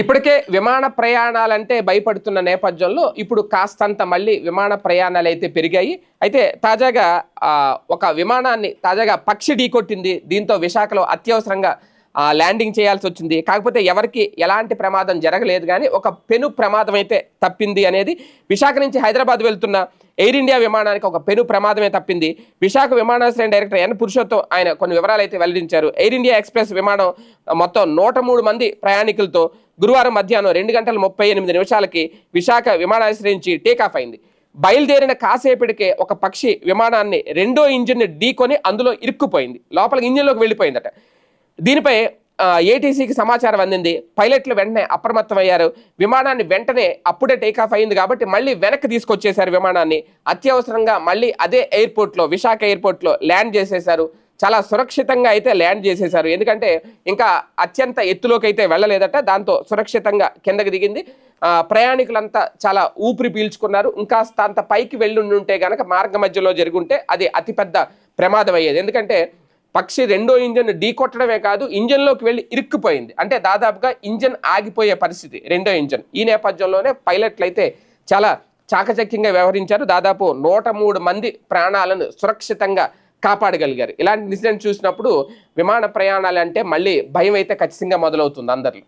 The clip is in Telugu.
ఇప్పటికే విమాన ప్రయాణాలంటే భయపడుతున్న నేపథ్యంలో ఇప్పుడు కాస్తంత మళ్ళీ విమాన ప్రయాణాలు అయితే పెరిగాయి. అయితే తాజాగా ఒక విమానాన్ని తాజాగా పక్షి ఢీకొట్టింది. దీంతో విశాఖలో అత్యవసరంగా ల్యాండింగ్ చేయాల్సి వచ్చింది. కాకపోతే ఎవరికి ఎలాంటి ప్రమాదం జరగలేదు కానీ ఒక పెను ప్రమాదం అయితే తప్పింది అనేది విశాఖ నుంచి హైదరాబాద్ వెళ్తున్న ఎయిర్ ఇండియా విమానానికి ఒక పెను ప్రమాదమే తప్పింది. విశాఖ విమానాశ్రయం డైరెక్టర్ ఎన్ పురుషోత్తం ఆయన కొన్ని వివరాలు అయితే వెల్లడించారు. ఎయిర్ ఇండియా ఎక్స్ప్రెస్ విమానం మొత్తం నూట మూడు మంది ప్రయాణికులతో గురువారం మధ్యాహ్నం రెండు గంటల ముప్పై ఎనిమిది నిమిషాలకి విశాఖ విమానాశ్రయం నుంచి టేకాఫ్ అయింది. బయలుదేరిన కాసేపటికే ఒక పక్షి విమానాన్ని రెండో ఇంజిన్ని ఢీకొని అందులో ఇరుక్కుపోయింది. లోపలికి ఇంజిన్లోకి వెళ్ళిపోయిందట. దీనిపై ఏటీసీకి సమాచారం అందింది. పైలట్లు వెంటనే అప్రమత్తమయ్యారు. విమానాన్ని వెంటనే అప్పుడే టేకాఫ్ అయింది కాబట్టి మళ్ళీ వెనక్కి తీసుకొచ్చేశారు విమానాన్ని. అత్యవసరంగా మళ్ళీ అదే ఎయిర్పోర్ట్లో విశాఖ ఎయిర్పోర్ట్లో ల్యాండ్ చేసేశారు. చాలా సురక్షితంగా అయితే ల్యాండ్ చేసేశారు. ఎందుకంటే ఇంకా అత్యంత ఎత్తులోకి అయితే వెళ్ళలేదట. దాంతో సురక్షితంగా కిందకి దిగింది. ప్రయాణికులంతా చాలా ఊపిరి పీల్చుకున్నారు. ఇంకా అంత పైకి వెళ్ళుంటే కనుక గనక మార్గ మధ్యలో జరుగుంటే అది అతిపెద్ద ప్రమాదం అయ్యేది ఎందుకంటే పక్షి రెండో ఇంజన్ ఢీ కొట్టడమే కాదు ఇంజన్లోకి వెళ్ళి ఇరుక్కుపోయింది. అంటే దాదాపుగా ఇంజన్ ఆగిపోయే పరిస్థితి రెండో ఇంజన్. ఈ నేపథ్యంలోనే పైలట్లు అయితే చాలా చాకచక్యంగా వ్యవహరించారు. దాదాపు నూట మూడు మంది ప్రాణాలను సురక్షితంగా కాపాడగలిగారు. ఇలాంటి ఇన్సిడెంట్ చూసినప్పుడు విమాన ప్రయాణాలు అంటే మళ్ళీ భయం అయితే ఖచ్చితంగా మొదలవుతుంది అందరిలో.